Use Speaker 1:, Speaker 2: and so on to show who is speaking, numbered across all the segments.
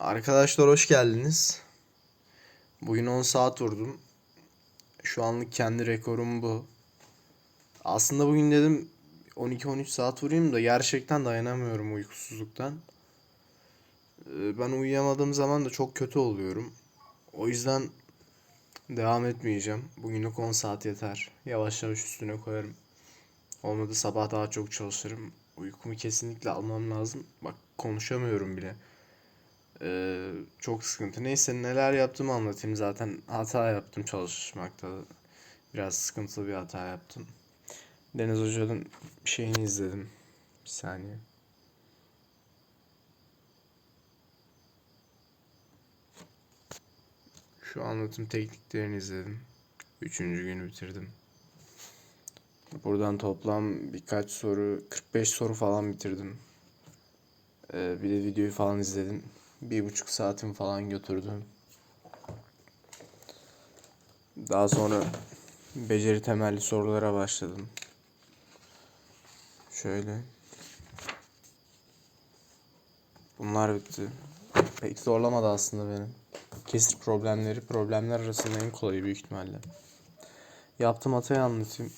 Speaker 1: Arkadaşlar hoş geldiniz. Bugün 10 saat vurdum. Şu anlık kendi rekorum bu. Aslında bugün dedim 12-13 saat vurayım da gerçekten dayanamıyorum uykusuzluktan. Ee, Ben uyuyamadığım zaman da çok kötü oluyorum. O yüzden devam etmeyeceğim. Bugünlük 10 saat yeter. Yavaş yavaş üstüne koyarım. Olmadı sabah daha çok çalışırım. Uykumu kesinlikle almam lazım. Bak konuşamıyorum bile. Ee, çok sıkıntı. Neyse neler yaptığımı anlatayım zaten. Hata yaptım çalışmakta. Biraz sıkıntılı bir hata yaptım. Deniz Hoca'nın şeyini izledim. Bir saniye. Şu anlatım tekniklerini izledim. Üçüncü günü bitirdim. Buradan toplam birkaç soru, 45 soru falan bitirdim. Ee, bir de videoyu falan izledim. Bir buçuk saatim falan götürdü. Daha sonra beceri temelli sorulara başladım. Şöyle. Bunlar bitti. Pek zorlamadı aslında benim. Kesir problemleri problemler arasında en kolayı büyük ihtimalle. Yaptığım hatayı anlatayım.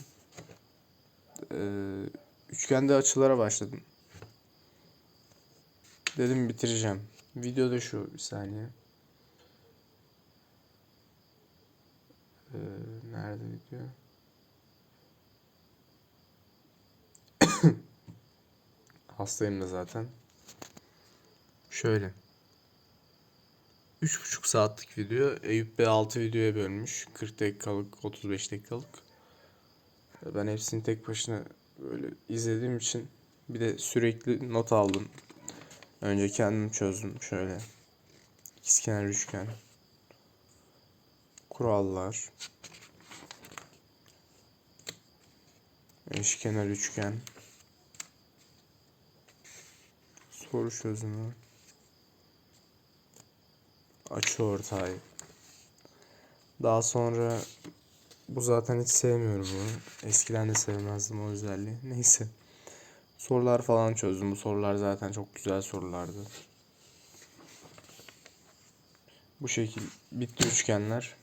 Speaker 1: Ee, üçgende açılara başladım. Dedim bitireceğim. Videoda şu bir saniye. Ee, nerede video? Hastayım da zaten. Şöyle. 3,5 saatlik video. Eyüp Bey 6 videoya bölmüş. 40 dakikalık, 35 dakikalık. Ben hepsini tek başına böyle izlediğim için bir de sürekli not aldım. Önce kendim çözdüm şöyle. İkizkenar üçgen. Kurallar. Eşkenar üçgen. Soru çözümü. Açı ortay. Daha sonra bu zaten hiç sevmiyorum bunu. Eskiden de sevmezdim o özelliği. Neyse. Sorular falan çözdüm. Bu sorular zaten çok güzel sorulardı. Bu şekil bitti üçgenler.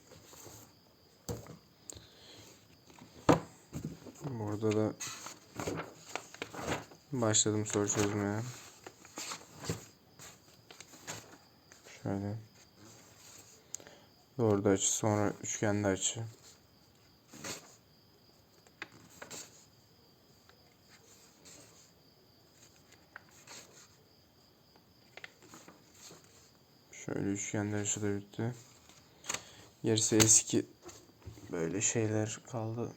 Speaker 1: Burada da başladım soru çözmeye. Şöyle. Doğruda açı sonra üçgende açı. Şöyle üçgende açı da bitti. Gerisi eski böyle şeyler kaldı.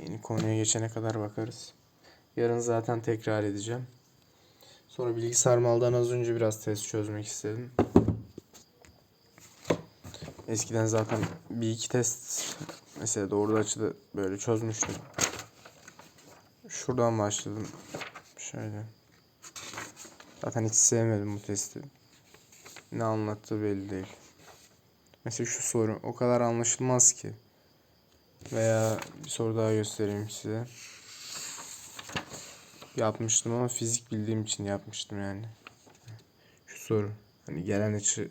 Speaker 1: Yeni konuya geçene kadar bakarız. Yarın zaten tekrar edeceğim. Sonra bilgisayar maldan az önce biraz test çözmek istedim. Eskiden zaten bir iki test mesela doğru açıda böyle çözmüştüm. Şuradan başladım. Şöyle. Zaten hiç sevmedim bu testi. Ne anlattığı belli değil. Mesela şu soru o kadar anlaşılmaz ki. Veya bir soru daha göstereyim size. Yapmıştım ama fizik bildiğim için yapmıştım yani. Şu soru. Hani gelen açı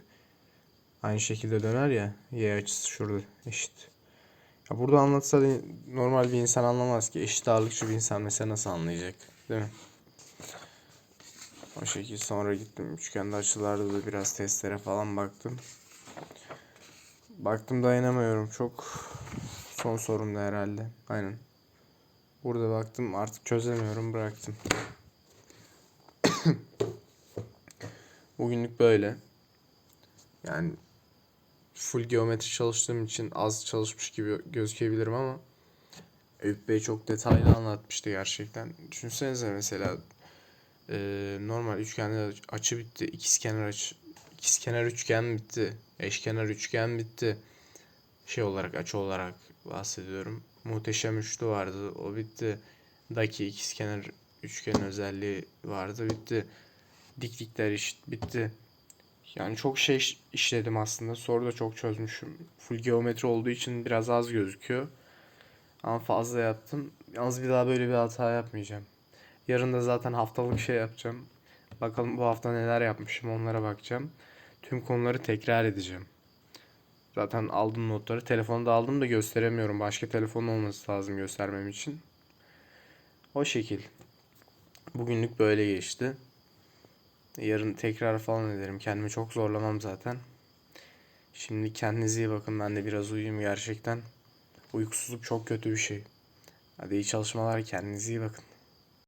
Speaker 1: aynı şekilde döner ya. Y açısı şurada eşit. Ya burada anlatsa normal bir insan anlamaz ki. Eşit ağırlıkçı bir insan mesela nasıl anlayacak? Değil mi? O şekilde sonra gittim üçgende açılarda da biraz testlere falan baktım. Baktım dayanamıyorum çok. Son sorum da herhalde. Aynen. Burada baktım artık çözemiyorum bıraktım. Bugünlük böyle. Yani full geometri çalıştığım için az çalışmış gibi gözükebilirim ama Eyüp Bey çok detaylı anlatmıştı gerçekten. Düşünsenize mesela e, normal üçgende açı bitti. İkizkenar açı ikizkenar üçgen bitti. Eşkenar üçgen bitti. Şey olarak açı olarak bahsediyorum. Muhteşem üçlü vardı. O bitti. Daki ikizkenar üçgen özelliği vardı. Bitti. Diklikler eşit bitti. Yani çok şey iş- işledim aslında. Soru da çok çözmüşüm. Full geometri olduğu için biraz az gözüküyor. Ama fazla yaptım. Yalnız bir daha böyle bir hata yapmayacağım. Yarın da zaten haftalık şey yapacağım. Bakalım bu hafta neler yapmışım onlara bakacağım. Tüm konuları tekrar edeceğim. Zaten aldım notları. Telefonda aldım da gösteremiyorum. Başka telefon olması lazım göstermem için. O şekil. Bugünlük böyle geçti. Yarın tekrar falan ederim. Kendimi çok zorlamam zaten. Şimdi kendinize iyi bakın. Ben de biraz uyuyayım gerçekten. Uykusuzluk çok kötü bir şey. Hadi iyi çalışmalar. Kendinize iyi bakın.